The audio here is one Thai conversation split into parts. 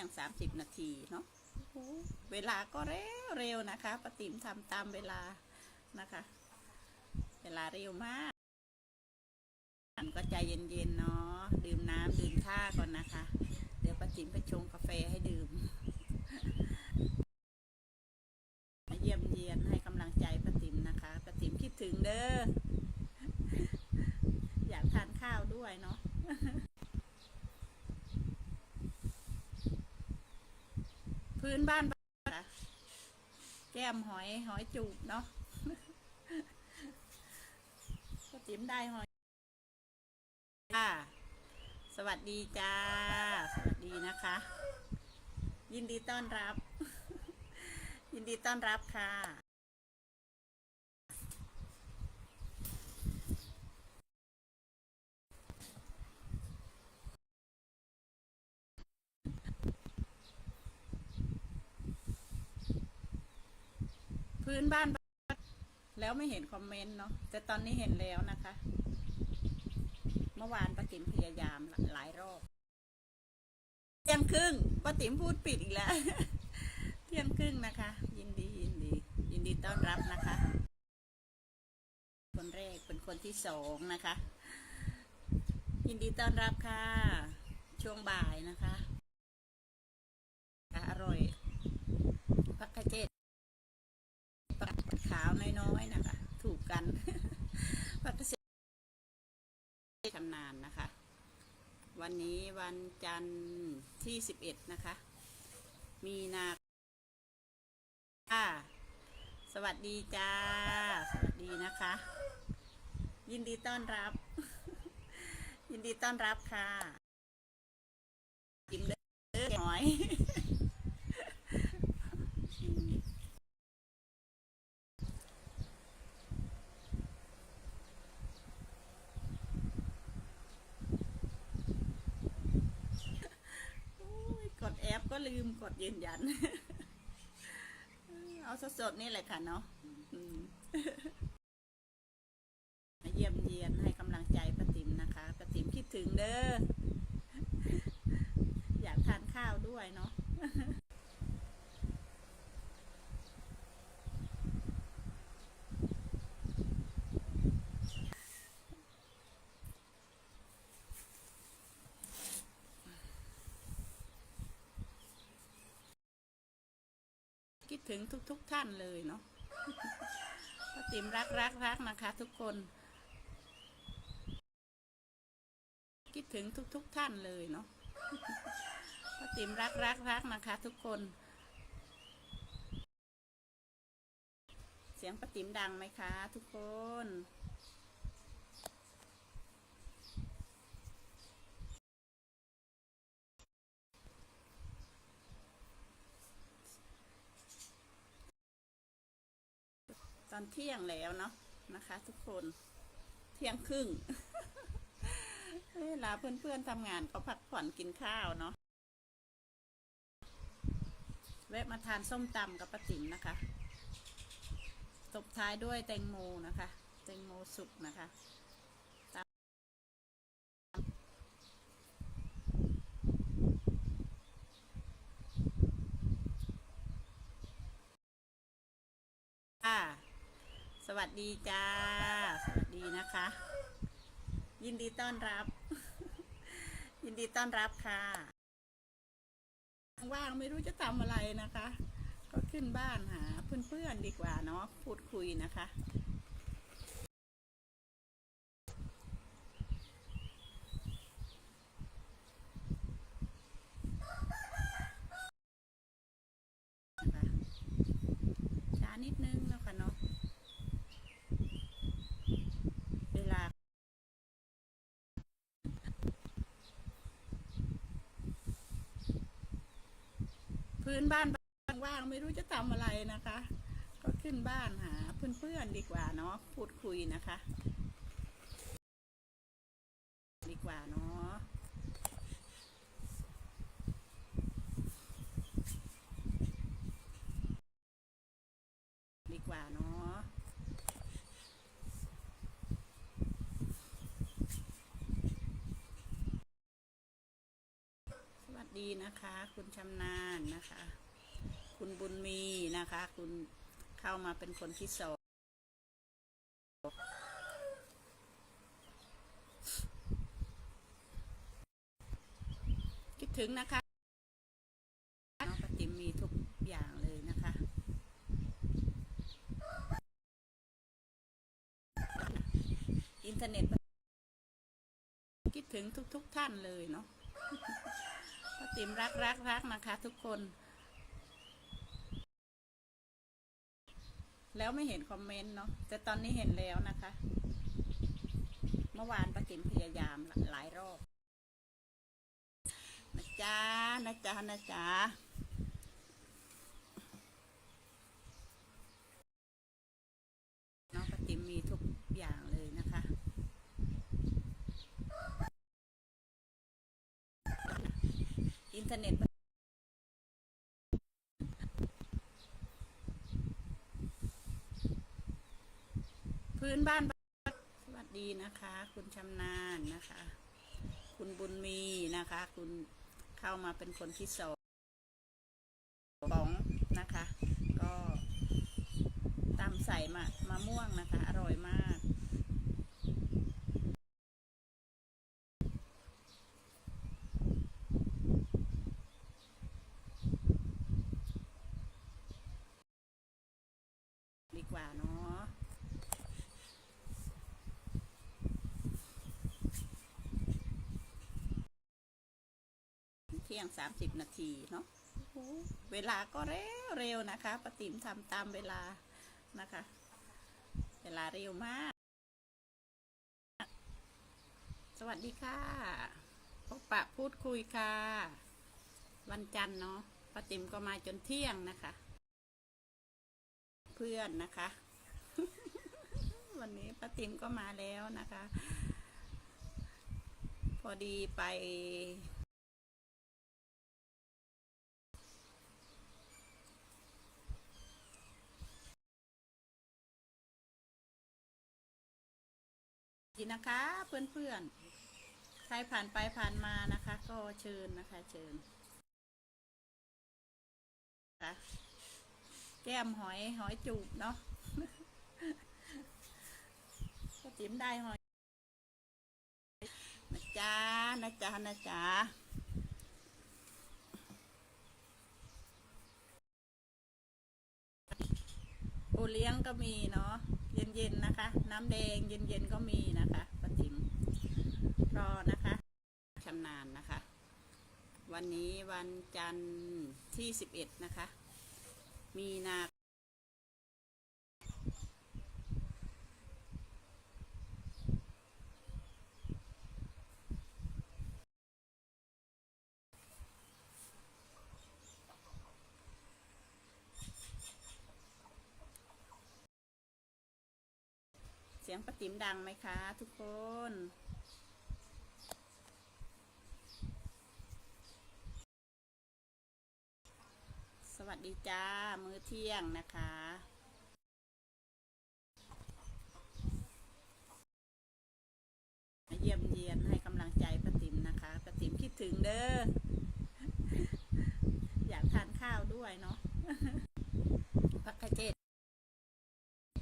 ยง 30 นาทีเนาะเวลาก็เร็วเร็วนะคะป้าติ๋มทำตามเวลานะคะ เวลาเร็วมากอันก็ใจเย็นๆเนาะดื่มน้ำดื่มท่าก่อนนะคะ เดี๋ยวป้าติ๋มไปชงกาแฟให้ดื่มมาเยี่ยมเยียนให้กำลังใจป้าติ๋มนะคะป้าติ๋มคิดถึงเด้ออยากทานข้าวด้วยเนาะ พื้นบ้านป้าแก้มหอยหอยจูบเนาะก็ติ้มได้หอยค่ะสวัสดีจ้า สวัสดีนะคะ ยินดีต้อนรับ ยินดีต้อนรับค่ะ พื้นบ้าน แล้วไม่เห็นคอมเมนต์เนาะแต่ตอนนี้เห็นแล้วนะคะ เมื่อวานป้าติ๋มพยายามหลายรอบเที่ยงครึ่งป้าติ๋มพูดปิดอีกแล้ว เที่ยงครึ่งนะคะ ยินดียินดี ยินดีต้อนรับนะคะ คนแรกเป็นคนที่สองนะคะ ยินดีต้อนรับค่ะ ช่วงบ่ายนะคะ อร่อยพักกระเจ็ดปักขาวน้อยๆนะคะถูกกันพักกระเจ็ดชำนาญนะคะ วันนี้วันจันทร์ที่สิบเอ็ดนะคะ มีนาค่ะสวัสดีจ้า สวัสดีนะคะ ยินดีต้อนรับ ยินดีต้อนรับค่ะจิ้มเด้อหน่อย โอ้ยกดแอปก็ ลืมกดยืนยัน เอาสดๆนี่แหละค่ะเนาะอืมมาเยี่ยมเยียนให้กำลังใจป้าติ๋มนะคะป้าติ๋มคิดถึงเด้อ อยากทานข้าวด้วยเนาะ คิดถึงทุกๆทท่านเลยเนาะป้าติ๋มรักรักรักนะคะ ทุกคน คิดถึงทุกๆทท่านเลยเนาะป้าติ๋มรักรักรักนะคะ ทุกคน เสียงป้าติ๋มดังไหมคะ ทุกคน ต อนเที่ยงแล้วเนาะนะคะ ทุกคนเที่ยงครึ่งเวลาเพื่อนๆทำงานก็พักผ่อนกินข้าวเนาะแวะมาทานส้มตำกับป้าติ๋มนะคะตบท้ายด้วยแตงโมนะคะ แตงโมสุกนะคะตำค่ะ สวัส ดีจ้า สวัสดีนะคะ ยินดีต้อนรับ ยินดีต้อนรับค่ะว่างไม่รู้จะทำอะไรนะคะ ก็ขึ้นบ้านหาเพื่อนๆดีกว่าเนาะพูดคุยนะคะช้านิดนึงเนาะคะเนาะ เวลา พื้นบ้านว่างๆไม่รู้จะทำอะไรนะคะ ก็ขึ้นบ้านหาเพื่อนๆดีกว่าเนาะพูดคุยนะคะ ดีกว่าเนาะดีกว่าเนาะสวัส ดีนะคะ คุณชำนาญนะคะ คุณบุญมีนะคะ คุณเข้ามาเป็นคนที่สองคิดถึงนะคะน้องปฏิมมีทุกอย่างเลยนะคะ อินเทอร์เน็ตคิดถึงทุก ๆทท่านเลยเนาะ ป้าติ๋มรักรักรักนะคะทุกคน แล้วไม่เห็นคอมเมนต์เนาะแต่ตอนนี้เห็นแล้วนะคะ เมื่อวานป้าติ๋มพยายามหลายรอบนะจ๊ะนะจ๊ะนะจ๊ะน้องป้าติ๋มมีทุกอย่างเลยนะคะ อินเทอร์เน็ตพื้นบ้านสวัสดีนะคะ คุณชำนาญนะคะ คุณบุญมีนะคะ คุณเข้ามาเป็นคนที่สองสองนะคะ ก็ตามใส่มามะม่วงนะคะ อร่อยมาก ดี กว่าเนาะเที่ยงสามสิบนาทีเนาะเวลาก็เร็วเร็วนะคะปติมทำตามเวลานะคะ เวลาเร็วมาก สวัสดีค่ะพบปะพูดคุยค่ะ วันจันทร์เนาะปติมก็มาจนเที่ยงนะคะ พื่อนนะคะ วันนี้ป้าติ๋มก็มาแล้วนะคะ พอดีไป ดีนะคะเพื่อนๆ ใครผ่านไปผ่านมานะคะ ก็เชิญนะคะ เชิญค่ะ แก้มหอยหอยจูบเนาะก็จิ้มได้หอยนะจ๊ะนะจ๊ะนะจ๊ะโอเลี้ยงก็มีเนาะเย็นๆนะคะ น้ำแดงเย็นๆก็มีนะคะป้าติ๋มรอนะคะชำนาญนะคะ วันนี้วันจันทร์ที่สิบเอ็ดนะคะ มีนาเสียงป้าติ๋มดังไหมคะ ทุกคน วัสดีจ้า มื้อเที่ยงนะคะเยี่ยมเยียนให้กำลังใจป้าติ๋มนะคะป้าติ๋มคิดถึงเด้อ อยากทานข้าวด้วยเนาะพักกระเจ็ด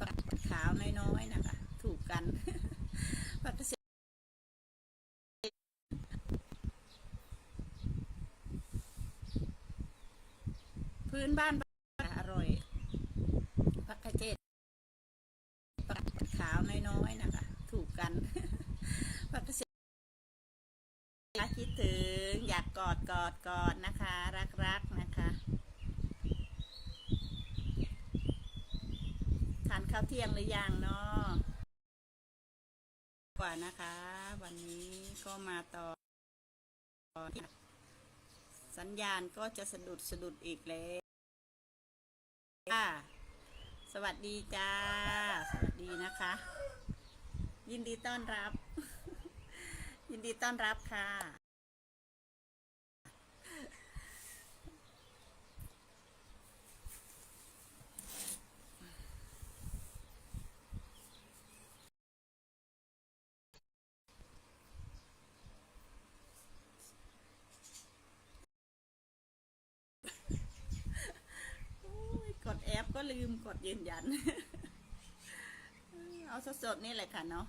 ปักขาวน้อยๆนะคะ ถูกกันพักกระเจ็ พื้นบ้านอร่อยพักกระเจ็ดปักขาวน้อยๆนะคะ ถูกกันพักกระเจ็ดคิดถึงอยากกอดกอดกอดนะคะ รักรักๆนะคะทานข้าวเที่ยงหรือยังเนาะกว่านะคะ วันนี้ก็มาต่อสัญญาณก็จะสะดุดสะดุดอีกแล้ว สวัสดีจ้า สวัสดีนะคะ ยินดีต้อนรับ ยินดีต้อนรับค่ะ ก็ลืมกดยืนยัน เอาสดๆนี่แหละค่ะเนาะ